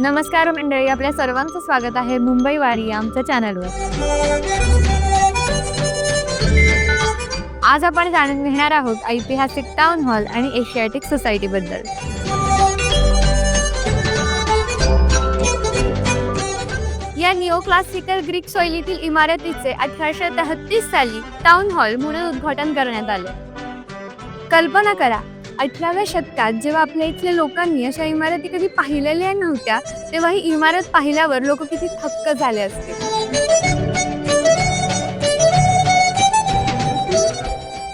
नमस्कार मंडळी आपल्या सर्वांचं स्वागत आहे मुंबई वारी आमच्या चॅनलवर. आज आपण जाणून घेणार आहोत ऐतिहासिक टाउन हॉल आणि एशियाटिक सोसायटी बद्दल. या निओ क्लासिकल ग्रीक शैलीतील इमारतीचे अठराशे तेहतीस साली टाउन हॉल म्हणून उद्घाटन करण्यात आले. कल्पना करा अठराव्या शतकात जेव्हा आपल्या इथल्या लोकांनी अशा इमारती कधी पाहिलेल्या नव्हत्या तेव्हा ही इमारत पाहिल्यावर लोक किती थक्क झाले असते.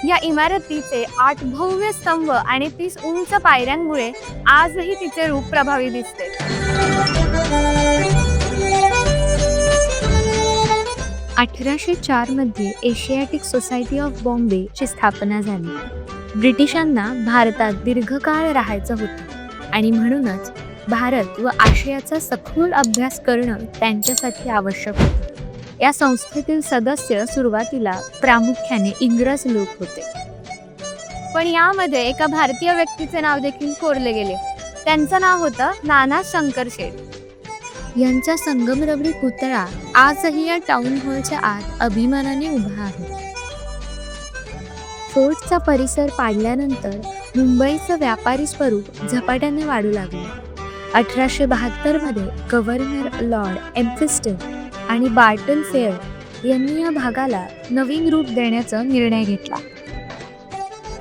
या इमारतीचे आठ भव्य स्तंभ आणि तीस उंच पायऱ्यांमुळे आजही तिचे रूप प्रभावी दिसते. अठराशे चारमध्ये एशियाटिक सोसायटी ऑफ बॉम्बे ची स्थापना झाली. ब्रिटिशांना भारतात दीर्घकाळ राहायचं होतं. आणि म्हणूनच भारत व आशियाचा सखोल अभ्यास करणं त्यांच्यासाठी आवश्यक होतं. या संस्थेतील सदस्य सुरुवातीला प्रामुख्याने इंग्रज लोक होते. पण यामध्ये एका भारतीय व्यक्तीचे नाव देखील कोरले गेले. त्यांचं नाव होतं नाना शंकर शेठ. यांचा संगमरवरी पुतळा आजही या टाउन हॉलच्या आत अभिमानाने उभा आहे. फोर्टचा परिसर पाडल्यानंतर मुंबईचं व्यापारी स्वरूप झपाट्याने वाढू लागले. अठराशे बहात्तरमध्ये गव्हर्नर लॉर्ड एम्फिस्टन आणि बार्टन फेअर यांनी या भागाला नवीन रूप देण्याचा निर्णय घेतला.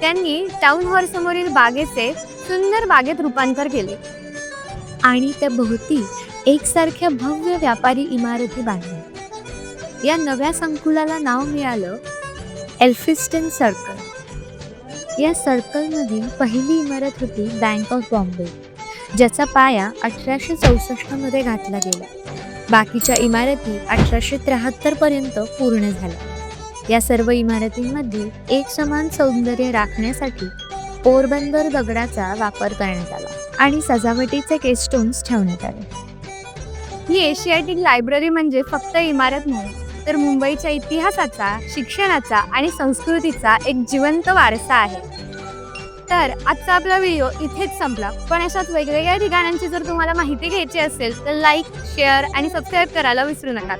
त्यांनी टाउन हॉल समोरील बागेचे सुंदर बागेत रूपांतर केले. आणि त्या भोवती एकसारख्या भव्य व्यापारी इमारती बांधल्या. या नव्या संकुलाला नाव मिळालं एल्फिस्टन सर्कल. या सर्कलमधील पहिली इमारत होती बँक ऑफ बॉम्बे ज्याचा पाया अठराशे चौसष्टमध्ये घातला गेला. बाकीच्या इमारती अठराशे त्र्याहत्तरपर्यंत पूर्ण झाल्या. या सर्व इमारतींमध्ये एक समान सौंदर्य राखण्यासाठी पोरबंदर दगडाचा वापर करण्यात आला आणि सजावटीचे केस्टोन्स ठेवण्यात आले. ही एशियाटिक लायब्ररी म्हणजे फक्त इमारत नाही तर मुंबईच्या इतिहासाचा शिक्षणाचा आणि संस्कृतीचा एक जिवंत वारसा आहे. तर आजचा आपला व्हिडिओ इथेच संपला. पण अशाच वेगवेगळ्या ठिकाणांची जर तुम्हाला माहिती घ्यायची असेल तर लाईक शेअर आणि सबस्क्राईब करायला विसरू नका.